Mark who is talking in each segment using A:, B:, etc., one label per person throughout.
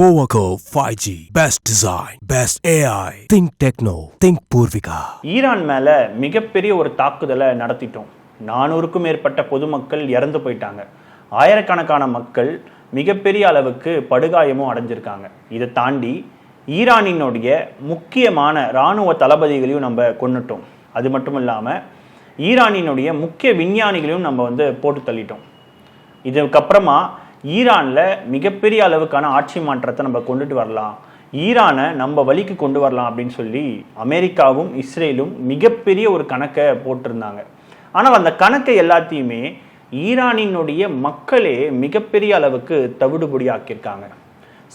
A: போவகோ five G best design best AI think Tecno think Poorvika
B: Iran மேலே மிகப்பெரிய ஒரு தாக்குதலை நடத்திட்டோம். நானூறுக்கும் மேற்பட்ட பொதுமக்கள் இறந்து போயிட்டாங்க. ஆயிரக்கணக்கான மக்கள் மிகப்பெரிய அளவுக்கு படுகாயமும் அடைஞ்சிருக்காங்க. இதை தாண்டி ஈரானினுடைய முக்கியமான இராணுவ தளபதிகளையும் நம்ம கொண்டுட்டோம் அது மட்டும் இல்லாமல் ஈரானினுடைய முக்கிய விஞ்ஞானிகளையும் நம்ம வந்து போட்டு தள்ளிட்டோம். இதுக்கப்புறமா ஈரானில் மிகப்பெரிய அளவுக்கான ஆட்சி மாற்றத்தை நம்ம கொண்டுட்டு வரலாம். ஈரானை நம்ம வழிக்கு கொண்டு வரலாம் அப்படின்னு சொல்லி அமெரிக்காவும் இஸ்ரேலும் மிகப்பெரிய ஒரு கணக்கை போட்டிருந்தாங்க. ஆனால் அந்த கணக்கை எல்லாத்தையுமே ஈரானினுடைய மக்களே மிகப்பெரிய அளவுக்கு தவிடுபொடி ஆக்கியிருக்காங்க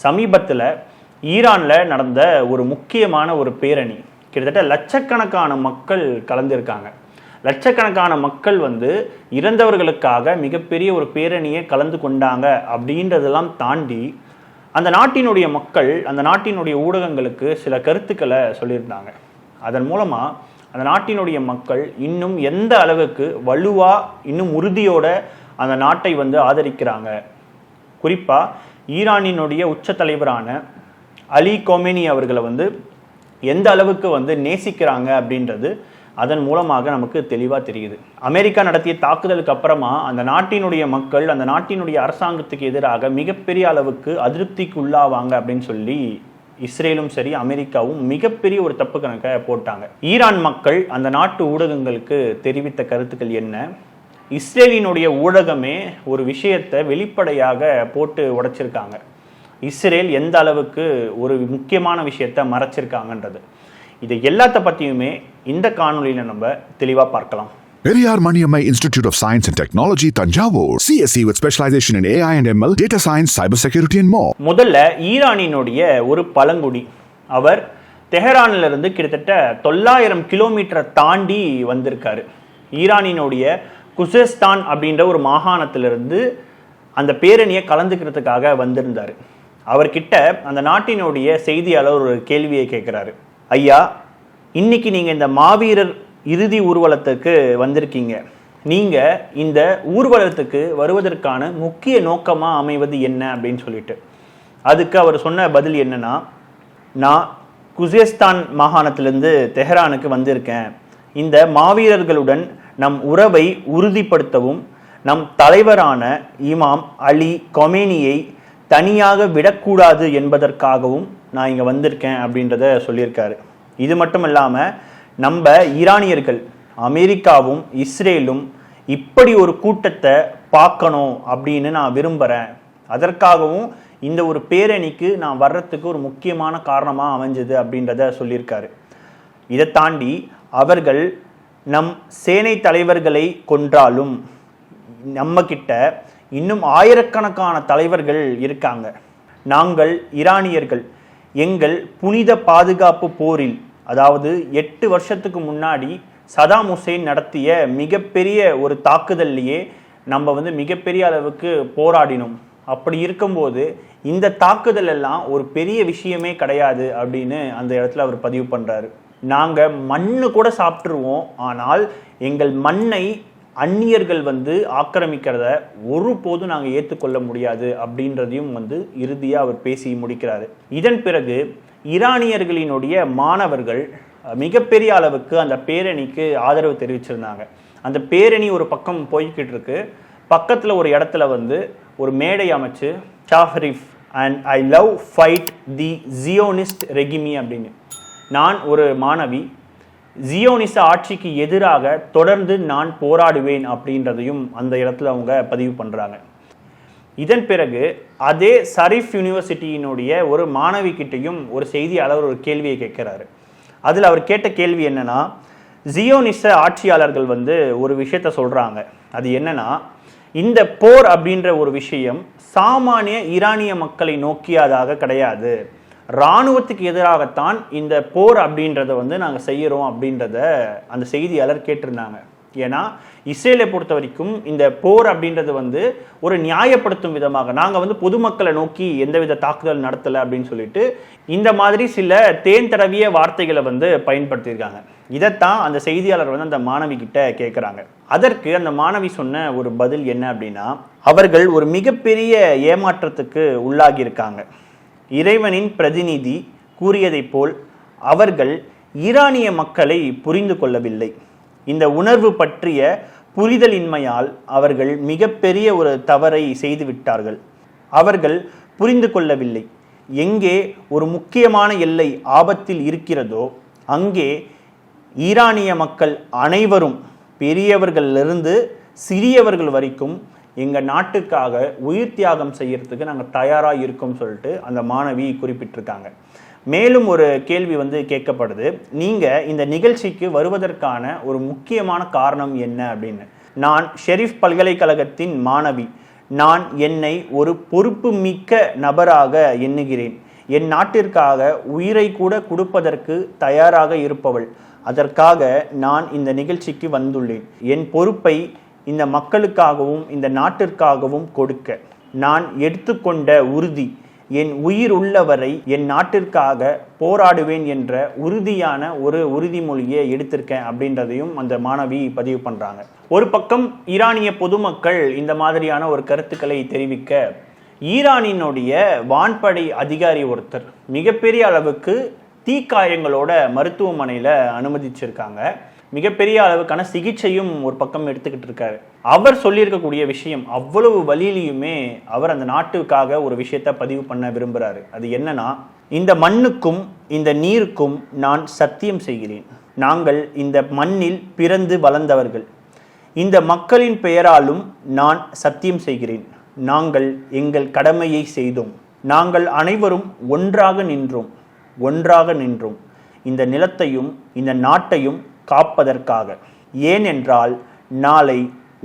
B: சமீபத்தில் ஈரானில் நடந்த ஒரு முக்கியமான ஒரு பேரணி கிட்டத்தட்ட லட்சக்கணக்கான மக்கள் கலந்துருக்காங்க. லட்சக்கணக்கான மக்கள் வந்து இறந்தவர்களுக்காக மிகப்பெரிய ஒரு பேரணியை கலந்து கொண்டாங்க அப்படின்றதெல்லாம் தாண்டி அந்த நாட்டினுடைய மக்கள் அந்த நாட்டினுடைய ஊடகங்களுக்கு சில கருத்துக்களை சொல்லியிருந்தாங்க. அதன் மூலமாக அந்த நாட்டினுடைய மக்கள் இன்னும் எந்த அளவுக்கு வலுவா இன்னும் உறுதியோட அந்த நாட்டை வந்து ஆதரிக்கிறாங்க. குறிப்பாக ஈரானினுடைய உச்ச தலைவரான அலி கோமேனி அவர்களை வந்து எந்த அளவுக்கு வந்து நேசிக்கிறாங்க அப்படின்றது அதன் மூலமாக நமக்கு தெளிவாக தெரியுது. அமெரிக்கா நடத்திய தாக்குதலுக்கு அப்புறமா அந்த நாட்டினுடைய மக்கள் அந்த நாட்டினுடைய அரசாங்கத்துக்கு எதிராக மிகப்பெரிய அளவுக்கு அதிருப்திக்கு உள்ளாவாங்க அப்படின்னு சொல்லி இஸ்ரேலும் சரி அமெரிக்காவும் மிகப்பெரிய ஒரு தப்பு கணக்கை போட்டாங்க. ஈரான் மக்கள் அந்த நாட்டு ஊடகங்களுக்கு தெரிவித்த கருத்துக்கள் என்ன? இஸ்ரேலினுடைய ஊடகமே ஒரு விஷயத்தை வெளிப்படையாக போட்டு உடைச்சிருக்காங்க. இஸ்ரேல் எந்த அளவுக்கு ஒரு முக்கியமான விஷயத்தை மறைச்சிருக்காங்கன்றது. இது எல்லாத்த பற்றியுமே இந்த காணொலியில் நம்ம தெளிவாக பார்க்கலாம்.
C: Periyar Maniammai Institute of Science and Technology, Tanjavur. CSE with specialization in AI and ML, data science, cybersecurity, and more.
B: முதல்ல ஈரானினுடைய ஒரு பழங்குடி. அவர் தெஹரான்ல இருந்து கிட்டத்தட்ட தொள்ளாயிரம் கிலோமீட்டரை தாண்டி வந்திருக்காரு. ஈரானினுடைய குசேஸ்தான் அப்படின்ற ஒரு மாகாணத்திலிருந்து அந்த பேரணியை கலந்துக்கிறதுக்காக வந்திருந்தார். அவர்கிட்ட அந்த நாட்டினுடைய செய்தியாளர் ஒரு கேள்வியை கேட்குறாரு. ஐயா இன்னைக்கு நீங்கள் இந்த மாவீரர் இறுதி ஊர்வலத்துக்கு வந்திருக்கீங்க. நீங்கள் இந்த ஊர்வலத்துக்கு வருவதற்கான முக்கிய நோக்கமாக அமைவது என்ன அப்படின்னு சொல்லிட்டு. அதுக்கு அவர் சொன்ன பதில் என்னன்னா நான் குசேஸ்தான் மாகாணத்திலிருந்து தெஹரானுக்கு வந்திருக்கேன். இந்த மாவீரர்களுடன் நம் உறவை உறுதிப்படுத்தவும் நம் தலைவரான இமாம் அலி கொமேனியை தனியாக விடக்கூடாது என்பதற்காகவும் நான் இங்கே வந்திருக்கேன் அப்படின்றத சொல்லியிருக்காரு. இது மட்டும் இல்லாமல் நம்ம ஈரானியர்கள் அமெரிக்காவும் இஸ்ரேலும் இப்படி ஒரு கூட்டத்தை பார்க்கணும் அப்படின்னு நான் விரும்புகிறேன் அதற்காகவும் இந்த ஒரு பேரணிக்கு நான் வர்றதுக்கு ஒரு முக்கியமான காரணமாக அமைஞ்சது அப்படின்றத சொல்லியிருக்காரு. இதை தாண்டி அவர்கள் நம் சேனை தலைவர்களை கொன்றாலும் நம்மக்கிட்ட இன்னும் ஆயிரக்கணக்கான தலைவர்கள் இருக்காங்க. நாங்கள் ஈரானியர்கள் எங்கள் புனித பாதுகாப்பு போரில் அதாவது எட்டு வருஷத்துக்கு முன்னாடி சதாம் ஹுசேன் நடத்திய மிகப்பெரிய ஒரு தாக்குதல்லையே நம்ம வந்து மிகப்பெரிய அளவுக்கு போராடினோம். அப்படி இருக்கும்போது இந்த தாக்குதல் எல்லாம் ஒரு பெரிய விஷயமே கிடையாது அப்படின்னு அந்த இடத்துல அவர் பதிவு பண்ணுறாரு நாங்கள் மண்ணு கூட சாப்பிட்ருவோம் ஆனால் எங்கள் மண்ணை அந்நியர்கள் வந்து ஆக்கிரமிக்கிறத ஒருபோதும் நாங்கள் ஏற்றுக்கொள்ள முடியாது அப்படின்றதையும் வந்து இறுதியாக அவர் பேசி முடிக்கிறார். இதன் பிறகு ஈரானியர்களினுடைய மாணவர்கள் மிகப்பெரிய அளவுக்கு அந்த பேரணிக்கு ஆதரவு தெரிவிச்சிருந்தாங்க. அந்த பேரணி ஒரு பக்கம் போய்கிட்டு இருக்கு. பக்கத்தில் ஒரு இடத்துல வந்து ஒரு மேடை அமைச்சு ஷாஹரிஃப் and I love fight the Zionist regime அப்படின்னு. நான் ஒரு மாணவி ஜியோனிச ஆட்சிக்கு எதிராக தொடர்ந்து நான் போராடுவேன் அப்படின்றதையும் அந்த இடத்துல அவங்க பதிவு பண்ணுறாங்க இதன் பிறகு அதே சரிஃப் யூனிவர்சிட்டியினுடைய ஒரு மாணவி கிட்டையும் ஒரு செய்தியாளர் ஒரு கேள்வியை கேட்குறாரு. அதில் அவர் கேட்ட கேள்வி என்னன்னா ஜியோனிச ஆட்சியாளர்கள் வந்து ஒரு விஷயத்த சொல்கிறாங்க அது என்னன்னா இந்த போர் அப்படின்ற ஒரு விஷயம் சாமானிய ஈரானிய மக்களை நோக்கியதாக கிடையாது. இராணுவத்துக்கு எதிராகத்தான் இந்த போர் அப்படின்றத வந்து நாங்கள் செய்கிறோம் அப்படின்றத அந்த செய்தியாளர் கேட்டிருந்தாங்க. ஏன்னா இஸ்ரேலை பொறுத்த வரைக்கும் இந்த போர் அப்படின்றது வந்து ஒரு நியாயப்படுத்தும் விதமாக நாங்கள் வந்து பொதுமக்களை நோக்கி எந்தவித தாக்குதல் நடத்தலை அப்படின்னு சொல்லிட்டு இந்த மாதிரி சில தேன் தடவிய வார்த்தைகளை வந்து பயன்படுத்தியிருக்காங்க. இதைத்தான் அந்த செய்தியாளர் வந்து அந்த மாணவி கிட்ட கேட்குறாங்க அதற்கு அந்த மாணவி சொன்ன ஒரு பதில் என்ன அப்படின்னா அவர்கள் ஒரு மிகப்பெரிய ஏமாற்றத்துக்கு உள்ளாகி இருக்காங்க இறைவனின் பிரதிநிதி கூறியதைப் போல் அவர்கள் ஈரானிய மக்களை புரிந்து கொள்ளவில்லை. இந்த உணர்வு பற்றிய புரிதலின்மையால் அவர்கள் மிகப்பெரிய ஒரு தவறை செய்துவிட்டார்கள். அவர்கள் புரிந்து கொள்ளவில்லை. எங்கே ஒரு முக்கியமான எல்லை ஆபத்தில் இருக்கிறதோ அங்கே ஈரானிய மக்கள் அனைவரும் பெரியவர்களிலிருந்து சிறியவர்கள் வரைக்கும் எங்கள் நாட்டுக்காக உயிர் தியாகம் செய்யறதுக்கு நாங்கள் தயாராக இருக்கோம் சொல்லிட்டு அந்த மாணவி குறிப்பிட்டிருக்காங்க. மேலும் ஒரு கேள்வி வந்து கேட்கப்படுது. நீங்கள் இந்த நிகழ்ச்சிக்கு வருவதற்கான ஒரு முக்கியமான காரணம் என்ன அப்படின்னு? நான் ஷெரீஃப் பல்கலைக்கழகத்தின் மாணவி. நான் என்னை ஒரு பொறுப்பு மிக்க நபராக எண்ணுகிறேன். என் நாட்டிற்காக உயிரை கூட கொடுப்பதற்கு தயாராக இருப்பவள். அதற்காக நான் இந்த நிகழ்ச்சிக்கு வந்துள்ளேன். என் பொறுப்பை இந்த மக்களுக்காகவும் இந்த நாட்டிற்காகவும் கொடுக்க. நான் எடுத்துக்கொண்ட உறுதி என் உயிர் உள்ளவரை என் நாட்டிற்காக போராடுவேன் என்ற உறுதியான ஒரு உறுதிமொழியை எடுத்திருக்கேன் அப்படின்றதையும் அந்த மாணவி பதிவு பண்றாங்க. ஒரு பக்கம் ஈரானிய பொதுமக்கள் இந்த மாதிரியான ஒரு கருத்துக்களை தெரிவிக்க ஈரானினுடைய வான்படை அதிகாரி ஒருத்தர் மிகப்பெரிய அளவுக்கு தீக்காயங்களோட மருத்துவமனையில் அனுமதிச்சிருக்காங்க. மிகப்பெரிய அளவுக்கான சிகிச்சையும் ஒரு பக்கம் எடுத்துக்கிட்டு இருக்காரு. அவர் சொல்லியிருக்கக்கூடிய விஷயம் அவ்வளவு வழியிலையுமே அவர் அந்த நாட்டுக்காக ஒரு விஷயத்த பதிவு பண்ண விரும்புகிறாரு அது என்னன்னா இந்த மண்ணுக்கும் இந்த நீருக்கும் நான் சத்தியம் செய்கிறேன். நாங்கள் இந்த மண்ணில் பிறந்து வளர்ந்தவர்கள். இந்த மக்களின் பெயராலும் நான் சத்தியம் செய்கிறேன். நாங்கள் எங்கள் கடமையை செய்தோம். நாங்கள் அனைவரும் ஒன்றாக நின்றோம். ஒன்றாக நின்றோம். இந்த நிலத்தையும் இந்த நாட்டையும் காப்பதற்காக. ஏனென்றால் நாளை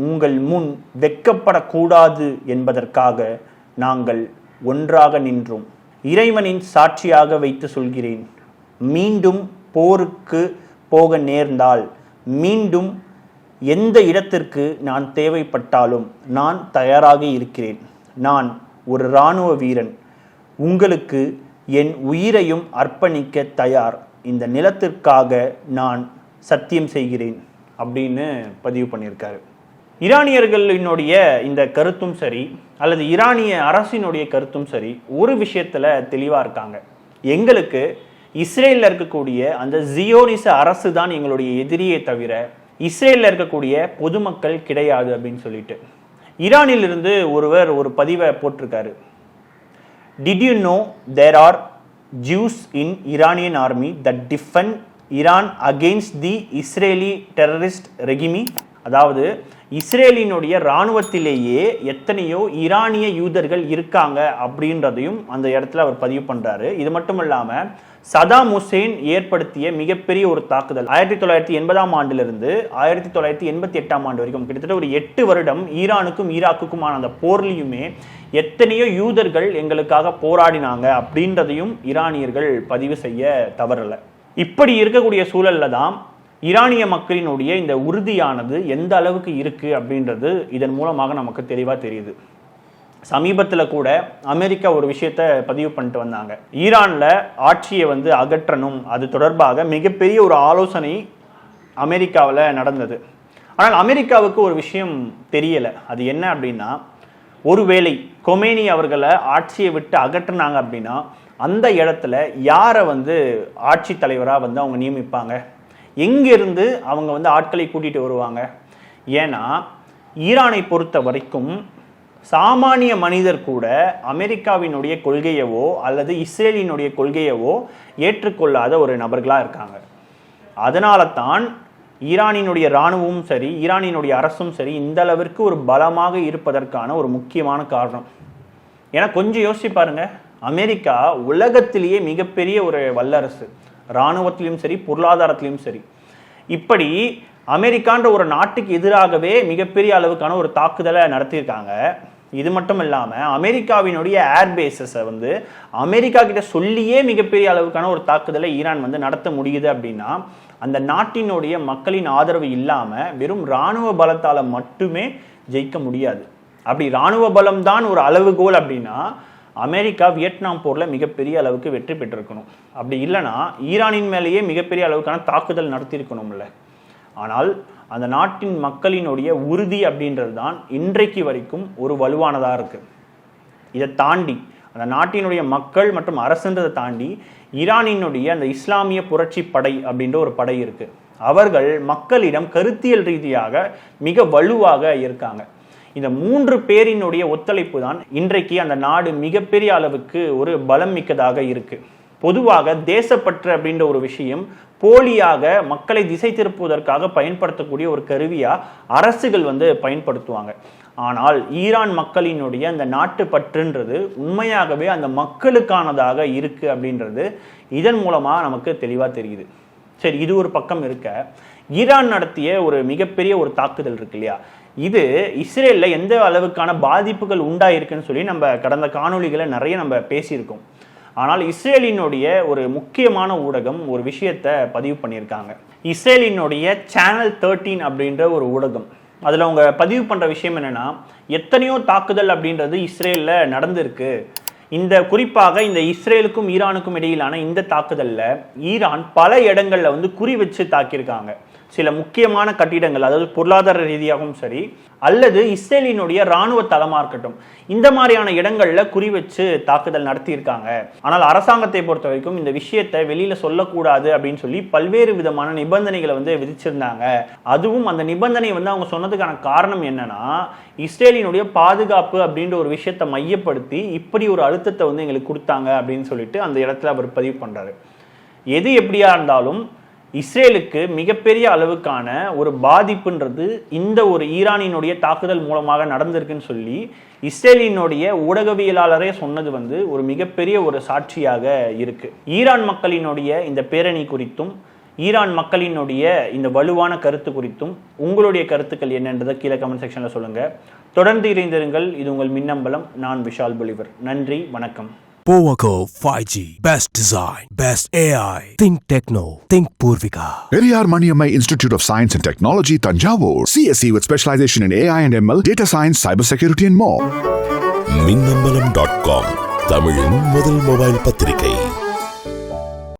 B: உங்கள் முன் வெட்கப்படக்கூடாது என்பதற்காக நாங்கள் ஒன்றாக நின்றோம். இறைவனின் சாட்சியாக வைத்து சொல்கிறேன் மீண்டும் போருக்கு போக நேர்ந்தால் மீண்டும் எந்த இடத்திற்கு நான் தேவைப்பட்டாலும் நான் தயாராக இருக்கிறேன். நான் ஒரு இராணுவ வீரன். உங்களுக்கு என் உயிரையும் அர்ப்பணிக்க தயார். இந்த நிலத்திற்காக நான் சத்தியம் செய்கிறேன் அப்படின்னு பதிவு பண்ணியிருக்காரு. ஈரானியர்களினுடைய இந்த கருத்தும் சரி அல்லது ஈரானிய அரசினுடைய கருத்தும் சரி ஒரு விஷயத்தில் தெளிவாக இருக்காங்க. எங்களுக்கு இஸ்ரேலில் இருக்கக்கூடிய அந்த ஜியோனிச அரசு தான் எங்களுடைய எதிரியே தவிர இஸ்ரேலில் இருக்கக்கூடிய பொதுமக்கள் கிடையாது அப்படின்னு சொல்லிட்டு. ஈரானிலிருந்து ஒருவர் ஒரு பதிவை போட்டிருக்காரு. Did you know there are Jews in Iranian army that defend Iran against the Israeli terrorist regime. அதாவது இஸ்ரேலினுடைய இராணுவத்திலேயே எத்தனையோ ஈரானிய யூதர்கள் இருக்காங்க அப்படின்றதையும் அந்த இடத்துல அவர் பதிவு பண்ணுறாரு இது மட்டும் இல்லாமல் சதாம் ஹுசேன் ஏற்படுத்திய மிகப்பெரிய ஒரு தாக்குதல். ஆயிரத்தி தொள்ளாயிரத்தி எண்பதாம் ஆண்டிலிருந்து ஆயிரத்தி தொள்ளாயிரத்தி எண்பத்தி எட்டாம் ஆண்டு வரைக்கும் கிட்டத்தட்ட ஒரு எட்டு வருடம் ஈரானுக்கும் ஈராக்குக்குமான அந்த போர்லையுமே எத்தனையோ யூதர்கள் எங்களுக்காக போராடினாங்க அப்படின்றதையும் ஈரானியர்கள் பதிவு செய்ய தவறலை. இப்படி இருக்கக்கூடிய சூழல்ல தான் ஈரானிய மக்களினுடைய இந்த உறுதியானது எந்த அளவுக்கு இருக்கு அப்படின்றது இதன் மூலமாக நமக்கு தெளிவாக தெரியுது. சமீபத்தில் கூட அமெரிக்கா ஒரு விஷயத்த பதிவு பண்ணிட்டு வந்தாங்க. ஈரானில் ஆட்சியை வந்து அகற்றணும். அது தொடர்பாக மிகப்பெரிய ஒரு ஆலோசனை அமெரிக்காவில் நடந்தது. ஆனால் அமெரிக்காவுக்கு ஒரு விஷயம் தெரியலை. அது என்ன அப்படின்னா ஒருவேளை கொமேனி அவர்களை ஆட்சியை விட்டு அகற்றுனாங்க அப்படின்னா அந்த இடத்துல யாரை வந்து ஆட்சி தலைவராக வந்து அவங்க நியமிப்பாங்க? எங்கிருந்து அவங்க வந்து ஆட்களை கூட்டிகிட்டு வருவாங்க? ஏன்னா ஈரானை பொறுத்த வரைக்கும் சாமானிய மனிதர் கூட அமெரிக்காவினுடைய கொள்கையவோ அல்லது இஸ்ரேலினுடைய கொள்கையவோ ஏற்றுக்கொள்ளாத ஒரு நபர்களாக இருக்காங்க. அதனால தான் ஈரானினுடைய இராணுவமும் சரி ஈரானினுடைய அரசும் சரி இந்த அளவிற்கு ஒரு பலமாக இருப்பதற்கான ஒரு முக்கியமான காரணம். ஏன்னா கொஞ்சம் யோசிச்சு பாருங்கள் அமெரிக்கா உலகத்திலேயே மிகப்பெரிய ஒரு வல்லரசு. இராணுவத்திலையும் சரி பொருளாதாரத்திலையும் சரி. இப்படி அமெரிக்கான்ற ஒரு நாட்டுக்கு எதிராகவே மிகப்பெரிய அளவுக்கான ஒரு தாக்குதலை நடத்தியிருக்காங்க. இது மட்டும் இல்லாமல் அமெரிக்காவினுடைய ஏர்பேஸஸை வந்து அமெரிக்கா கிட்ட சொல்லியே மிகப்பெரிய அளவுக்கான ஒரு தாக்குதலை ஈரான் வந்து நடத்த முடியுது அப்படின்னா அந்த நாட்டினுடைய மக்களின் ஆதரவு இல்லாமல் வெறும் இராணுவ பலத்தால் மட்டுமே ஜெயிக்க முடியாது. அப்படி இராணுவ பலம் தான் ஒரு அளவுகோல் அப்படின்னா அமெரிக்கா வியட்நாம் போரில் மிகப்பெரிய அளவுக்கு வெற்றி பெற்றிருக்கணும். அப்படி இல்லைன்னா ஈரானின் மேலேயே மிகப்பெரிய அளவுக்கான தாக்குதல் நடத்தியிருக்கணும்ல. ஆனால் அந்த நாட்டின் மக்களினுடைய உறுதி அப்படின்றது தான் இன்றைக்கு வரைக்கும் ஒரு வலுவானதாக இருக்குது இதை தாண்டி அந்த நாட்டினுடைய மக்கள் மற்றும் அரசுன்றதை தாண்டி ஈரானினுடைய அந்த இஸ்லாமிய புரட்சி படை அப்படின்ற ஒரு படை இருக்குது அவர்கள் மக்களிடம் கருத்தியல் ரீதியாக மிக வலுவாக இருக்காங்க. இந்த மூன்று பேரினுடைய ஒத்துழைப்பு தான் இன்றைக்கு அந்த நாடு மிகப்பெரிய அளவுக்கு ஒரு பலம் மிக்கதாக இருக்கு. பொதுவாக தேசப்பற்று அப்படின்ற ஒரு விஷயம் போலியாக மக்களை திசை திருப்புவதற்காக பயன்படுத்தக்கூடிய ஒரு கருவியா அரசுகள் வந்து பயன்படுத்துவாங்க. ஆனால் ஈரான் மக்களினுடைய அந்த நாட்டு பற்றுன்றது உண்மையாகவே அந்த மக்களுக்கானதாக இருக்கு அப்படின்றது இதன் மூலமா நமக்கு தெளிவா தெரியுது. சரி இது ஒரு பக்கம் இருக்க. ஈரான் நடத்திய ஒரு மிகப்பெரிய ஒரு தாக்குதல் இருக்கு இல்லையா? இது இஸ்ரேலில் எந்த அளவுக்கான பாதிப்புகள் உண்டாயிருக்குன்னு சொல்லி நம்ம கடந்த காணொளிகளை நிறைய நம்ம பேசியிருக்கோம். ஆனால் இஸ்ரேலினுடைய ஒரு முக்கியமான ஊடகம் ஒரு விஷயத்தை பதிவு பண்ணியிருக்காங்க. இஸ்ரேலினுடைய சேனல் தேர்ட்டீன் அப்படின்ற ஒரு ஊடகம். அதில் அவங்க பதிவு பண்ணுற விஷயம் என்னென்னா எத்தனையோ தாக்குதல் அப்படின்றது இஸ்ரேலில் நடந்திருக்கு. இந்த குறிப்பாக இந்த இஸ்ரேலுக்கும் ஈரானுக்கும் இடையிலான இந்த தாக்குதலில் ஈரான் பல இடங்களில் வந்து குறி வச்சு தாக்கியிருக்காங்க. சில முக்கியமான கட்டிடங்கள் அதாவது பொருளாதார ரீதியாகவும் சரி அல்லது இஸ்ரேலினுடைய இராணுவ தளமாக இருக்கட்டும் இந்த மாதிரியான இடங்கள்ல குறி வச்சு தாக்குதல் நடத்தியிருக்காங்க. ஆனால் அரசாங்கத்தை பொறுத்த வரைக்கும் இந்த விஷயத்தை வெளியில சொல்லக்கூடாது அப்படின்னு சொல்லி பல்வேறு விதமான நிபந்தனைகளை வந்து விதிச்சிருந்தாங்க. அதுவும் அந்த நிபந்தனை வந்து அவங்க சொன்னதுக்கான காரணம் என்னன்னா இஸ்ரேலினுடைய பாதுகாப்பு அப்படின்ற ஒரு விஷயத்தை மையப்படுத்தி இப்படி ஒரு அழுத்தத்தை வந்து எங்களுக்கு கொடுத்தாங்க அப்படின்னு சொல்லிட்டு அந்த இடத்துல அவர் பதிவு பண்றாரு. எது எப்படியா இருந்தாலும் இஸ்ரேலுக்கு மிகப்பெரிய அளவுக்கான ஒரு பாதிப்புன்றது இந்த ஒரு ஈரானினுடைய தாக்குதல் மூலமாக நடந்திருக்குன்னு சொல்லி இஸ்ரேலினுடைய ஊடகவியலாளரே சொன்னது வந்து ஒரு மிகப்பெரிய ஒரு சாட்சியாக இருக்கு. ஈரான் மக்களினுடைய இந்த பேரணி குறித்தும் ஈரான் மக்களினுடைய இந்த வலுவான கருத்து குறித்தும் உங்களுடைய கருத்துக்கள் என்னன்றதை கீழே கமெண்ட் செக்ஷனில் சொல்லுங்க. தொடர்ந்து இணைந்திருங்கள். இது உங்கள் மின்னம்பலம். நான் விஷால் பொலிவர். நன்றி. வணக்கம்.
A: Powaco 5G. Best design. Best AI. Think Techno. Think Purvika.
C: Periyar Maniammai Institute of Science and Technology, Tanjavur. CSE with specialization in AI and ML, data science, cybersecurity, and more.
D: Minnambalam dot com தமிழின் முதல் mobile பத்திரிகை